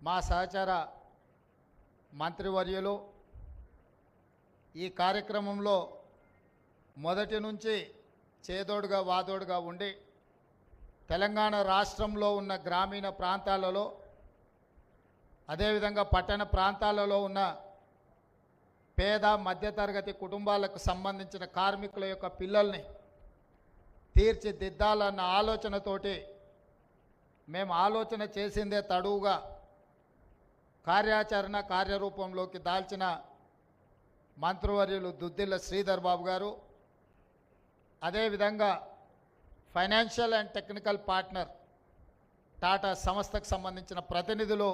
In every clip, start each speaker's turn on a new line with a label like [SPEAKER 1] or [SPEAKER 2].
[SPEAKER 1] మా సహచర మంత్రివర్యులు ఈ కార్యక్రమంలో మొదటి నుంచి చేదోడుగా వాదోడుగా ఉండి తెలంగాణ రాష్ట్రంలో ఉన్న గ్రామీణ ప్రాంతాలలో అదేవిధంగా పట్టణ ప్రాంతాలలో ఉన్న పేద మధ్యతరగతి కుటుంబాలకు సంబంధించిన కార్మికుల యొక్క పిల్లల్ని తీర్చిదిద్దాలన్న ఆలోచనతోటి మేము ఆలోచన చేసిందే తడువుగా కార్యాచరణ కార్యరూపంలోకి దాల్చిన మంత్రివర్యులు దుద్దిల్ల శ్రీధర్ బాబు గారు అదేవిధంగా financial and technical partner Tata సంస్థకు సంబంధించిన ప్రతినిధులు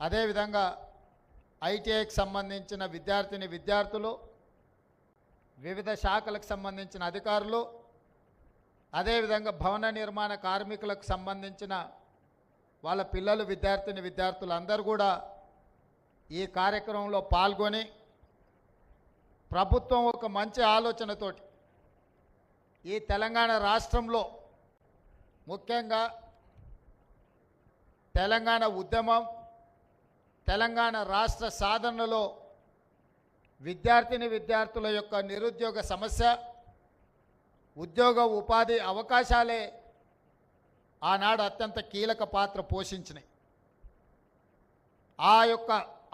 [SPEAKER 1] అదేవిధంగా ఐటీఐకి సంబంధించిన విద్యార్థిని విద్యార్థులు వివిధ శాఖలకు సంబంధించిన అధికారులు అదేవిధంగా భవన నిర్మాణ కార్మికులకు సంబంధించిన వాళ్ళ పిల్లలు విద్యార్థిని విద్యార్థులు అందరూ కూడా ఈ కార్యక్రమంలో పాల్గొని ప్రభుత్వం ఒక మంచి ఆలోచనతోటి ఈ తెలంగాణ రాష్ట్రంలో ముఖ్యంగా తెలంగాణ ఉద్యమం తెలంగాణ రాష్ట్ర సాధనలో విద్యార్థిని విద్యార్థుల యొక్క నిరుద్యోగ సమస్య ఉద్యోగ ఉపాధి అవకాశాలే ఆనాడు అత్యంత కీలక పాత్ర పోషించినాయి. ఆ యొక్క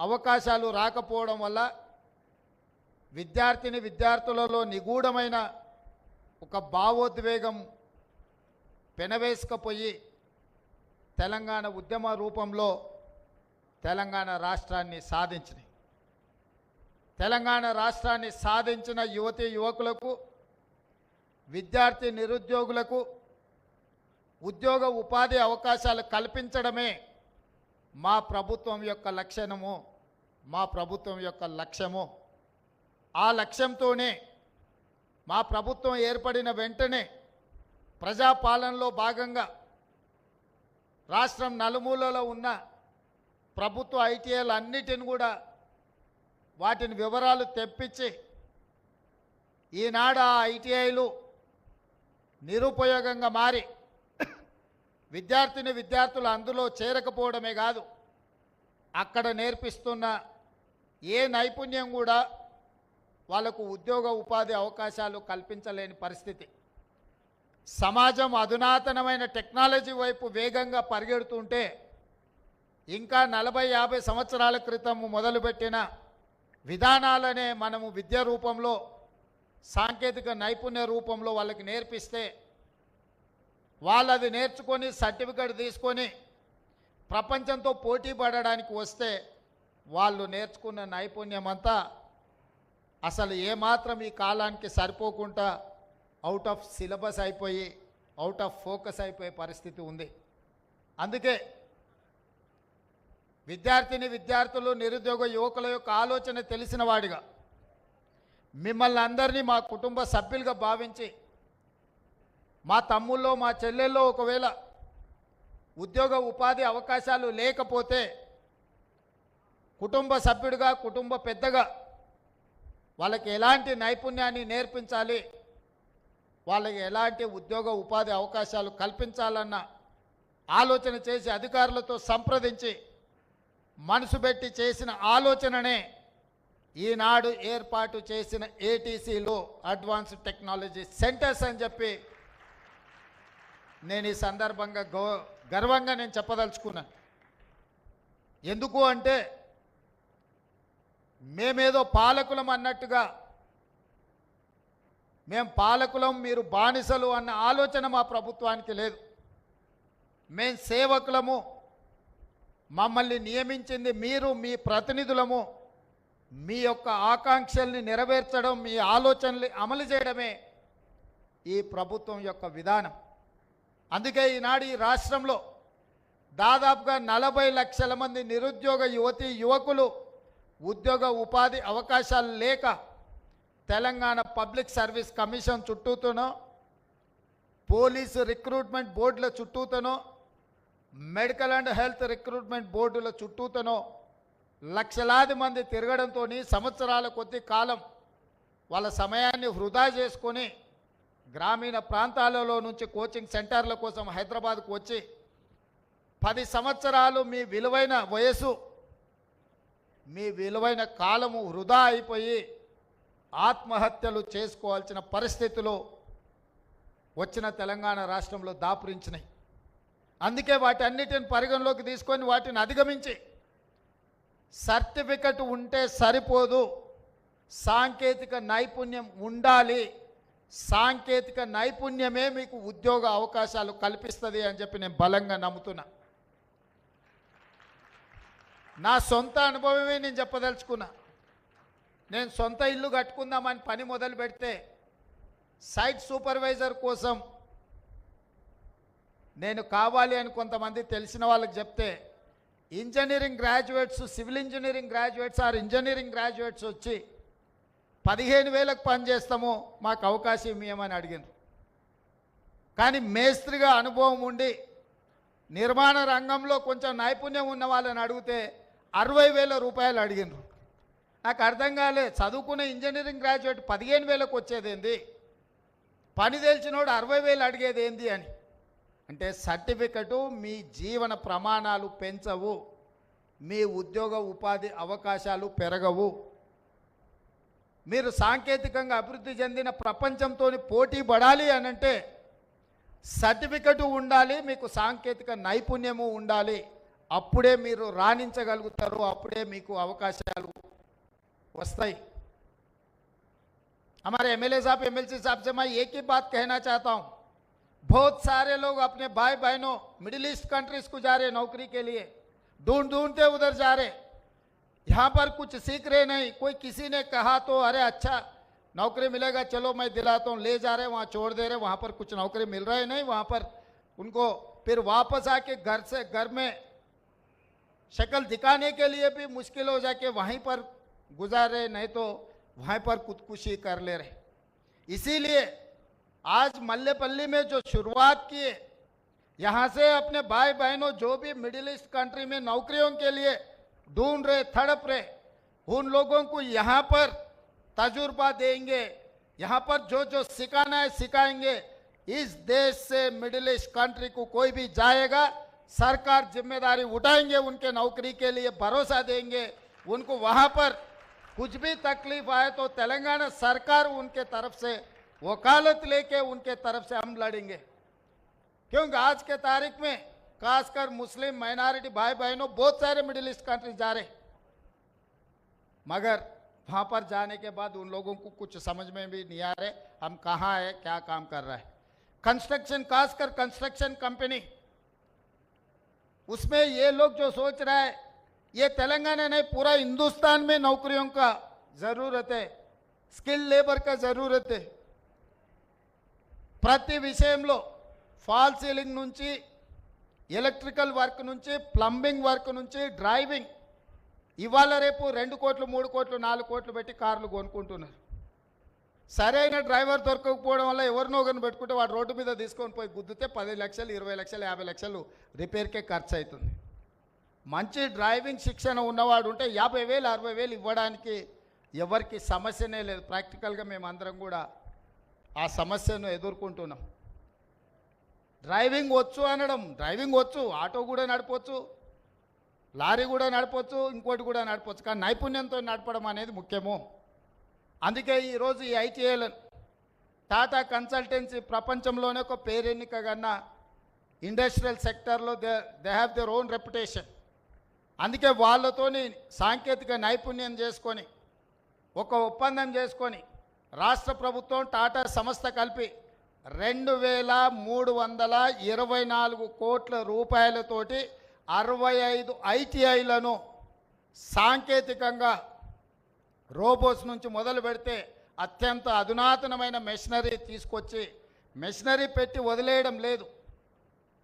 [SPEAKER 1] అవకాశాలు రాకపోవడం వల్ల విద్యార్థిని విద్యార్థులలో నిగూఢమైన ఒక భావోద్వేగం పెనవేసుకపోయి తెలంగాణ ఉద్యమ రూపంలో తెలంగాణ రాష్ట్రాన్ని సాధించినాయి. తెలంగాణ రాష్ట్రాన్ని సాధించిన యువతి యువకులకు విద్యార్థి నిరుద్యోగులకు ఉద్యోగ ఉపాధి అవకాశాలు కల్పించడమే మా ప్రభుత్వం యొక్క లక్షణము మా ప్రభుత్వం యొక్క లక్ష్యము. ఆ లక్ష్యంతోనే మా ప్రభుత్వం ఏర్పడిన వెంటనే ప్రజాపాలనలో భాగంగా రాష్ట్రం నలుమూలలో ఉన్న ప్రభుత్వ ఐటీఐలు అన్నిటిని కూడా వాటిని వివరాలు తెప్పించి ఈనాడు ఆ ఐటీఐలు నిరుపయోగంగా మారి విద్యార్థిని విద్యార్థులు అందులో చేరకపోవడమే కాదు అక్కడ నేర్పిస్తున్న ఏ నైపుణ్యం కూడా వాళ్ళకు ఉద్యోగ ఉపాధి అవకాశాలు కల్పించలేని పరిస్థితి. సమాజం అధునాతనమైన టెక్నాలజీ వైపు వేగంగా పరిగెడుతుంటే ఇంకా నలభై యాభై సంవత్సరాల క్రితం మొదలుపెట్టిన విధానాలనే మనము విద్య రూపంలో సాంకేతిక నైపుణ్య రూపంలో వాళ్ళకి నేర్పిస్తే వాళ్ళు అది నేర్చుకొని సర్టిఫికేట్ తీసుకొని ప్రపంచంతో పోటీ పడడానికి వస్తే వాళ్ళు నేర్చుకున్న నైపుణ్యం అంతా అసలు ఏమాత్రం ఈ కాలానికి సరిపోకుండా అవుట్ ఆఫ్ సిలబస్ అయిపోయి అవుట్ ఆఫ్ ఫోకస్ అయిపోయే పరిస్థితి ఉంది. అందుకే విద్యార్థిని విద్యార్థులు నిరుద్యోగ యువకుల యొక్క ఆలోచన తెలిసిన వాడిగా మిమ్మల్ని అందరినీ మా కుటుంబ సభ్యులుగా భావించి మా తమ్ముల్లో మా చెల్లెల్లో ఒకవేళ ఉద్యోగ ఉపాధి అవకాశాలు లేకపోతే కుటుంబ సభ్యుడిగా కుటుంబ పెద్దగా వాళ్ళకి ఎలాంటి నైపుణ్యాన్ని నేర్పించాలి వాళ్ళకి ఎలాంటి ఉద్యోగ ఉపాధి అవకాశాలు కల్పించాలన్న ఆలోచన చేసి అధికారులతో సంప్రదించి మనసు పెట్టి చేసిన ఆలోచననే ఈనాడు ఏర్పాటు చేసిన ఏటీసీలో అడ్వాన్స్ టెక్నాలజీ సెంటర్స్ అని చెప్పి నేను ఈ సందర్భంగా గౌ గర్వంగా నేను చెప్పదలుచుకున్నాను. ఎందుకు అంటే మేమేదో పాలకులం అన్నట్టుగా మేం పాలకులం మీరు బానిసలు అన్న ఆలోచన మా ప్రభుత్వానికి లేదు. మేం సేవకులము మమ్మల్ని నియమించింది మీరు మీ ప్రతినిధులము మీ యొక్క ఆకాంక్షల్ని నెరవేర్చడం మీ ఆలోచనలు అమలు చేయడమే ఈ ప్రభుత్వం యొక్క విధానం. అందుకే ఈనాడు ఈ రాష్ట్రంలో దాదాపుగా నలభై లక్షల మంది నిరుద్యోగ యువతి యువకులు ఉద్యోగ ఉపాధి అవకాశాలు లేక తెలంగాణ పబ్లిక్ సర్వీస్ కమిషన్ చుట్టూతోనో పోలీసు రిక్రూట్మెంట్ బోర్డుల చుట్టూతోనో మెడికల్ అండ్ హెల్త్ రిక్రూట్మెంట్ బోర్డుల చుట్టూతోనో లక్షలాది మంది తిరగడంతో సంవత్సరాల కొద్ది కాలం వాళ్ళ సమయాన్ని వృధా చేసుకొని గ్రామీణ ప్రాంతాలలో నుంచి కోచింగ్ సెంటర్ల కోసం హైదరాబాద్కు వచ్చి పది సంవత్సరాలు మీ విలువైన వయసు మీ విలువైన కాలము వృధా అయిపోయి ఆత్మహత్యలు చేసుకోవాల్సిన పరిస్థితులు వచ్చిన తెలంగాణ రాష్ట్రంలో దాపురించినాయి. అందుకే వాటి అన్నిటిని పరిగణలోకి తీసుకొని వాటిని అధిగమించి సర్టిఫికెట్ ఉంటే సరిపోదు సాంకేతిక నైపుణ్యం ఉండాలి. సాంకేతిక నైపుణ్యమే మీకు ఉద్యోగ అవకాశాలు కల్పిస్తుంది అని చెప్పి నేను బలంగా నమ్ముతున్నా. నా సొంత అనుభవమే నేను చెప్పదలుచుకున్నా. నేను సొంత ఇల్లు కట్టుకుందామని పని మొదలు పెడితే సైట్ సూపర్వైజర్ కోసం నేను కావాలి అని కొంతమంది తెలిసిన వాళ్ళకి చెప్తే engineering graduates civil engineering graduates or engineering graduates వచ్చి పదిహేను వేలకు పని చేస్తాము మాకు అవకాశం ఇవ్వమని అడిగారు కానీ మేస్త్రిగా అనుభవం ఉండి నిర్మాణ రంగంలో కొంచెం నైపుణ్యం ఉన్న వాళ్ళని అడిగితే అరవై వేల రూపాయలు అడిగినారు నాకు అర్థం కాలే చదువుకున్న ఇంజనీరింగ్ గ్రాడ్యుయేట్ పదిహేను వేలకు వచ్చేదేంది? పని తెలిసినోడు అరవై వేలు అడిగేది ఏంది అని. అంటే సర్టిఫికెటు మీ జీవన ప్రమాణాలు పెంచవు మీ ఉద్యోగ ఉపాధి అవకాశాలు పెరగవు. మీరు సాంకేతికంగా అభివృద్ధి చెందిన ప్రపంచంతో పోటీ పడాలి అని అంటే సర్టిఫికెట్ ఉండాలి మీకు సాంకేతిక నైపుణ్యము ఉండాలి అప్పుడే మీరు రాణించగలుగుతారు అప్పుడే మీకు అవకాశాలు వస్తాయి हमारे एमएलए साहब एमएलसी साहब से मैं एक ही बात कहना चाहता हूँ बहुत सारे लोग अपने भाई बहनों मिडिल ईस्ट कंट्रीज को जा रहे नौकरी के लिए ढूंढ ढूंढते उधर जा रहे यहाँ पर कुछ सीख रहे नहीं। कोई किसी ने कहा तो अरे अच्छा नौकरी मिलेगा, चलो मैं दिलाता हूँ, ले जा रहे वहाँ छोड़ दे रहे वहाँ पर कुछ नौकरी मिल रहा है नहीं, वहाँ पर उनको फिर वापस आके घर से घर में शक्ल दिखाने के लिए भी मुश्किल हो जाके वहीं पर गुजार रहे, नहीं तो वहीं पर खुदकुशी कर ले रहे। इसीलिए आज मल्लेपल्ली में जो शुरुआत किए, यहाँ से अपने भाई बहनों जो भी मिडिल ईस्ट कंट्री में नौकरियों के लिए ढूंढ रहे, तड़प रहे। उन लोगों को यहाँ पर तजुर्बा देंगे। यहाँ पर जो जो सिखाना है, सिखाएँगे। इस देश से मिडिल ईस्ट कंट्री को कोई भी जाएगा, सरकार ज़िम्मेदारी उठाएँगे, उनके नौकरी के लिए भरोसा देंगे। उनको वहाँ पर कुछ भी तकलीफ़ आए तो तेलंगाना सरकार उनके तरफ़ से वकालत लेके उनके तरफ़ से हम लड़ेंगे। क्योंकि आज के तारीख में खासकर मुस्लिम माइनॉरिटी भाई बहनों बहुत सारे मिडिल ईस्ट कंट्री जा रहे मगर वहाँ पर जाने के बाद उन लोगों को कुछ समझ में भी नहीं आ रहे हम कहाँ है क्या काम कर रहा है कंस्ट्रक्शन खासकर कंस्ट्रक्शन कंपनी उसमें ये लोग जो सोच रहा है ये तेलंगाना नहीं पूरा हिंदुस्तान में नौकरियों का जरूरत है స్కిల్ లేబర్గా జరూరతే ప్రతి విషయంలో ఫాల్ సీలింగ్ నుంచి ఎలక్ట్రికల్ వర్క్ నుంచి ప్లంబింగ్ వర్క్ నుంచి డ్రైవింగ్. ఇవాళ రేపు రెండు కోట్లు మూడు కోట్లు నాలుగు కోట్లు పెట్టి కార్లు కొనుక్కుంటున్నారు. సరైన డ్రైవర్ దొరకకపోవడం వల్ల ఎవరినో ఒకరిని పెట్టుకుంటే వాడు రోడ్డు మీద తీసుకొని పోయి గుద్దితే పది లక్షలు ఇరవై లక్షలు యాభై లక్షలు రిపేర్కే ఖర్చు అవుతుంది మంచి డ్రైవింగ్ శిక్షణ ఉన్నవాడు ఉంటే యాభై వేలు అరవై వేలు ఇవ్వడానికి ఎవరికి సమస్యనే లేదు. ప్రాక్టికల్గా మేమందరం కూడా ఆ సమస్యను ఎదుర్కొంటున్నాం. డ్రైవింగ్ వచ్చు అనడం. డ్రైవింగ్ వచ్చు ఆటో కూడా నడపవచ్చు లారీ కూడా నడపవచ్చు ఇంకోటి కూడా నడపవచ్చు కానీ నైపుణ్యంతో నడపడం అనేది ముఖ్యము. అందుకే ఈరోజు ఈ ఐటీఐల టాటా కన్సల్టెన్సీ ప్రపంచంలోనే ఒక పేరెన్నిక కన్నా ఇండస్ట్రియల్ సెక్టర్లో they they have their own reputation. అందుకే వాళ్ళతోని సాంకేతిక నైపుణ్యం చేసుకొని ఒక ఒప్పందం చేసుకొని రాష్ట్ర ప్రభుత్వం టాటా సంస్థ కలిపి రెండు వేల మూడు వందల ఇరవై నాలుగు కోట్ల రూపాయలతోటి అరవై ఐదు ఐటీఐలను సాంకేతికంగా రోబోస్ నుంచి మొదలు పెడితే అత్యంత అధునాతనమైన మెషినరీ తీసుకొచ్చి మెషినరీ పెట్టి వదిలేయడం లేదు.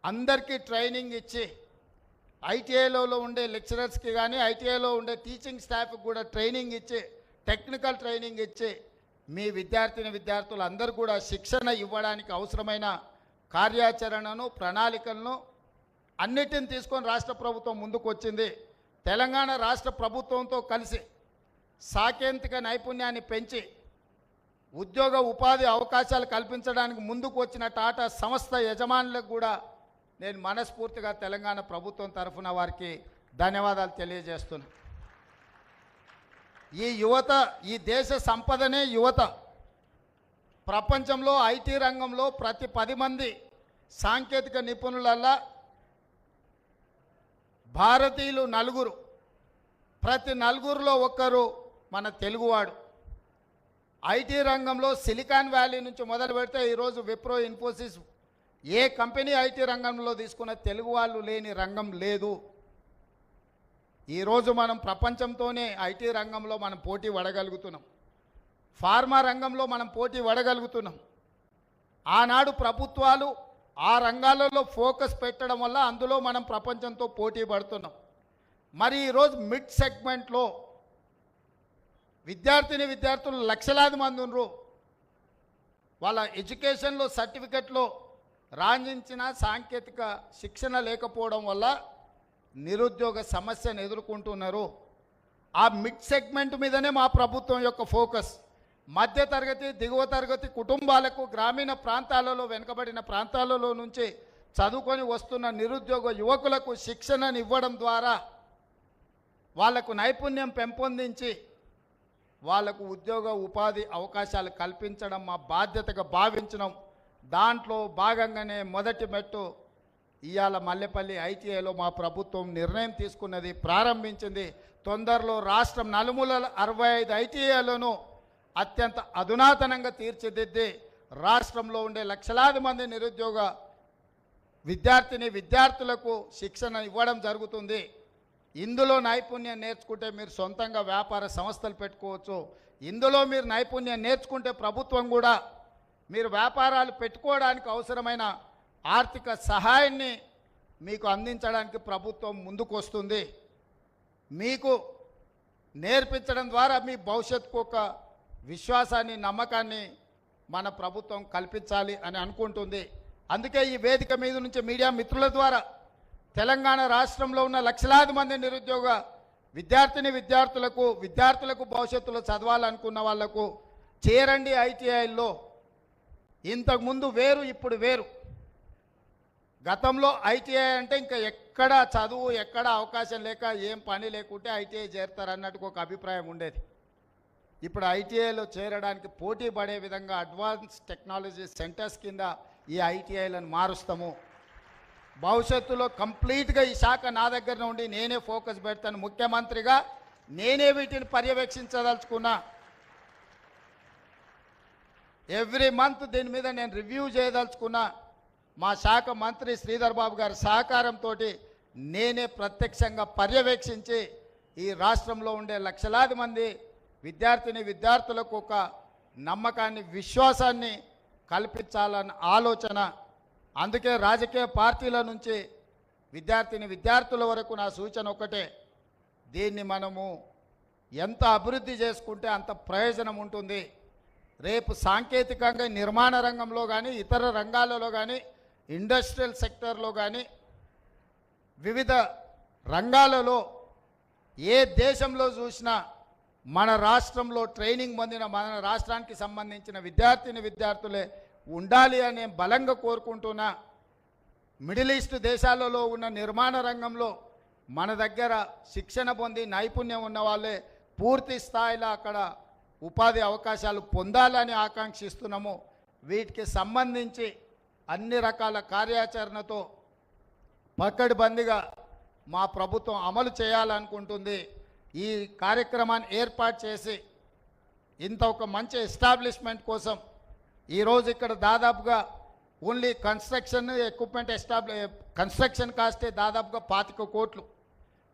[SPEAKER 1] అందరికీ ట్రైనింగ్ ఇచ్చి ఐటీఐలో ఉండే లెక్చరర్స్కి కానీ ఐటీఐలో ఉండే టీచింగ్ స్టాఫ్కి కూడా ట్రైనింగ్ ఇచ్చి టెక్నికల్ ట్రైనింగ్ ఇచ్చి మీ విద్యార్థిని విద్యార్థులు అందరూ కూడా శిక్షణ ఇవ్వడానికి అవసరమైన కార్యాచరణను ప్రణాళికలను అన్నిటిని తీసుకొని రాష్ట్ర ప్రభుత్వం ముందుకు వచ్చింది. తెలంగాణ రాష్ట్ర ప్రభుత్వంతో కలిసి సాంకేతిక నైపుణ్యాన్ని పెంచి ఉద్యోగ ఉపాధి అవకాశాలు కల్పించడానికి ముందుకు వచ్చిన టాటా సంస్థ యజమానులకు కూడా నేను మనస్ఫూర్తిగా తెలంగాణ ప్రభుత్వం తరఫున వారికి ధన్యవాదాలు తెలియజేస్తున్నాను. ఈ యువత ఈ దేశ సంపదనే యువత. ప్రపంచంలో ఐటీ రంగంలో ప్రతి పది మంది సాంకేతిక నిపుణులల్లా భారతీయులు నలుగురు. ప్రతి నలుగురిలో ఒక్కరు మన తెలుగువాడు. ఐటీ రంగంలో సిలికాన్ వ్యాలీ నుంచి మొదలు పెడితే ఈరోజు విప్రో ఇన్ఫోసిస్ ఏ కంపెనీ ఐటీ రంగంలో తీసుకున్న తెలుగు వాళ్ళు లేని రంగం లేదు. ఈరోజు మనం ప్రపంచంతోనే ఐటీ రంగంలో మనం పోటీ పడగలుగుతున్నాం. ఫార్మా రంగంలో మనం పోటీ పడగలుగుతున్నాం. ఆనాడు ప్రభుత్వాలు ఆ రంగాలలో ఫోకస్ పెట్టడం వల్ల అందులో మనం ప్రపంచంతో పోటీ పడుతున్నాం. మరి ఈరోజు మిడ్ సెగ్మెంట్లో విద్యార్థిని విద్యార్థులు లక్షలాది మంది ఉన్నారు. వాళ్ళ ఎడ్యుకేషన్లో సర్టిఫికెట్లో రాణించిన సాంకేతిక శిక్షణ లేకపోవడం వల్ల నిరుద్యోగ సమస్యను ఎదుర్కొంటున్నారు. ఆ మిడ్ సెగ్మెంట్ మీదనే మా ప్రభుత్వం యొక్క ఫోకస్. మధ్య తరగతి దిగువ తరగతి కుటుంబాలకు గ్రామీణ ప్రాంతాలలో వెనుకబడిన ప్రాంతాలలో నుంచి చదువుకొని వస్తున్న నిరుద్యోగ యువకులకు శిక్షణను ఇవ్వడం ద్వారా వాళ్ళకు నైపుణ్యం పెంపొందించి వాళ్ళకు ఉద్యోగ ఉపాధి అవకాశాలు కల్పించడం మా బాధ్యతగా భావించడం దాంట్లో భాగంగానే మొదటి మెట్టు ఇవాళ మల్లెపల్లి ఐటీఐలో మా ప్రభుత్వం నిర్ణయం తీసుకున్నది ప్రారంభించింది. తొందరలో రాష్ట్రం నలుమూల అరవై ఐదు ఐటీఐలను అత్యంత అధునాతనంగా తీర్చిదిద్ది. రాష్ట్రంలో ఉండే లక్షలాది మంది నిరుద్యోగ విద్యార్థిని విద్యార్థులకు శిక్షణ ఇవ్వడం జరుగుతుంది. ఇందులో నైపుణ్యం నేర్చుకుంటే మీరు సొంతంగా వ్యాపార సంస్థలు పెట్టుకోవచ్చు. ఇందులో మీరు నైపుణ్యం నేర్చుకుంటే ప్రభుత్వం కూడా మీరు వ్యాపారాలు పెట్టుకోవడానికి అవసరమైన ఆర్థిక సహాయాన్ని మీకు అందించడానికి ప్రభుత్వం ముందుకు వస్తుంది మీకు నేర్పించడం ద్వారా మీ భవిష్యత్తుకు ఒక విశ్వాసాన్ని నమ్మకాన్ని మన ప్రభుత్వం కల్పించాలి అని అనుకుంటుంది. అందుకే ఈ వేదిక మీద నుంచి మీడియా మిత్రుల ద్వారా తెలంగాణ రాష్ట్రంలో ఉన్న లక్షలాది మంది నిరుద్యోగ విద్యార్థిని విద్యార్థులకు విద్యార్థులకు భవిష్యత్తులో చదవాలనుకున్న వాళ్ళకు చేరండి ఐటీఐల్లో. ఇంతకుముందు వేరు ఇప్పుడు వేరు. గతంలో ఐటీఐ అంటే ఇంకా ఎక్కడ చదువు ఎక్కడ అవకాశం లేక ఏం పని లేకుంటే ఐటీఐ చేరుతారు అన్నట్టుకు ఒక అభిప్రాయం ఉండేది. ఇప్పుడు ఐటీఐలో చేరడానికి పోటీ పడే విధంగా అడ్వాన్స్ టెక్నాలజీ సెంటర్స్ కింద ఈ ఐటీఐలను మారుస్తాము. భవిష్యత్తులో కంప్లీట్గా ఈ శాఖ నా దగ్గర నుండి నేనే ఫోకస్ పెడతాను. ముఖ్యమంత్రిగా నేనే వీటిని పర్యవేక్షించదలుచుకున్నా. ఎవ్రీ మంత్ దీని మీద నేను రివ్యూ చేయదలుచుకున్నా. మా శాఖ మంత్రి శ్రీధర్ బాబు గారి సహకారంతో నేనే ప్రత్యక్షంగా పర్యవేక్షించి ఈ రాష్ట్రంలో ఉండే లక్షలాది మంది విద్యార్థిని విద్యార్థులకు ఒక నమ్మకాన్ని విశ్వాసాన్ని కల్పించాలన్న ఆలోచన. అందుకే రాజకీయ పార్టీల నుంచి విద్యార్థిని విద్యార్థుల వరకు నా సూచన ఒకటే దీన్ని మనము ఎంత అభివృద్ధి చేసుకుంటే అంత ప్రయోజనం ఉంటుంది. రేపు సాంకేతికంగా నిర్మాణ రంగంలో కానీ ఇతర రంగాలలో కానీ ఇండస్ట్రియల్ సెక్టర్లో కానీ వివిధ రంగాలలో ఏ దేశంలో చూసినా మన రాష్ట్రంలో ట్రైనింగ్ పొందిన మన రాష్ట్రానికి సంబంధించిన విద్యార్థిని విద్యార్థులే ఉండాలి అని బలంగా కోరుకుంటున్నా మిడిల్ ఈస్ట్ దేశాలలో ఉన్న నిర్మాణ రంగంలో మన దగ్గర శిక్షణ పొంది నైపుణ్యం ఉన్న వాళ్ళే పూర్తి స్థాయిలో అక్కడ ఉపాధి అవకాశాలు పొందాలని ఆకాంక్షిస్తున్నాము. వీటికి సంబంధించి అన్ని రకాల కార్యాచరణతో పక్కడిబందిగా మా ప్రభుత్వం అమలు చేయాలనుకుంటుంది. ఈ కార్యక్రమాన్ని ఏర్పాటు చేసి ఇంత ఒక మంచి ఎస్టాబ్లిష్మెంట్ కోసం ఈరోజు ఇక్కడ దాదాపుగా only construction equipment establish construction కాస్టే దాదాపుగా పాతిక కోట్లు.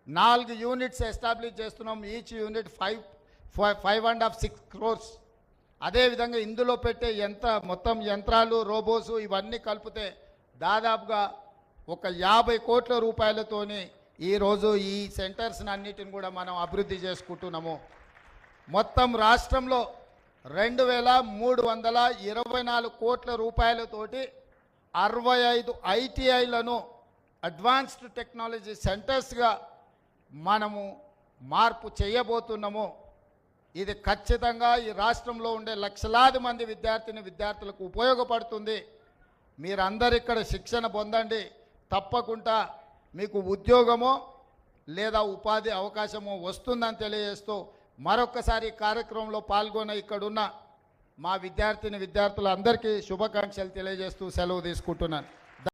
[SPEAKER 1] నాలుగు యూనిట్స్ ఎస్టాబ్లిష్ చేస్తున్నాం. Each unit five five five and half six crores. అదేవిధంగా ఇందులో పెట్టే యంత్ర మొత్తం యంత్రాలు రోబోసు ఇవన్నీ కలిపితే దాదాపుగా ఒక యాభై కోట్ల రూపాయలతోని ఈరోజు ఈ సెంటర్స్ని అన్నిటిని కూడా మనం అభివృద్ధి చేసుకుంటున్నాము. మొత్తం రాష్ట్రంలో రెండు వేల మూడు వందల ఇరవై నాలుగు కోట్ల రూపాయలతోటి అరవై ఐదు ఐటీఐలను అడ్వాన్స్డ్ టెక్నాలజీ సెంటర్స్గా మనము మార్పు చేయబోతున్నాము. ఇది ఖచ్చితంగా ఈ రాష్ట్రంలో ఉండే లక్షలాది మంది విద్యార్థిని విద్యార్థులకు ఉపయోగపడుతుంది. మీరందరు ఇక్కడ శిక్షణ పొందండి. తప్పకుండా మీకు ఉద్యోగమో లేదా ఉపాధి అవకాశమో వస్తుందని తెలియజేస్తూ మరొకసారి కార్యక్రమంలో పాల్గొన్న ఇక్కడున్న మా విద్యార్థిని విద్యార్థులందరికీ శుభాకాంక్షలు తెలియజేస్తూ సెలవు తీసుకుంటున్నాను.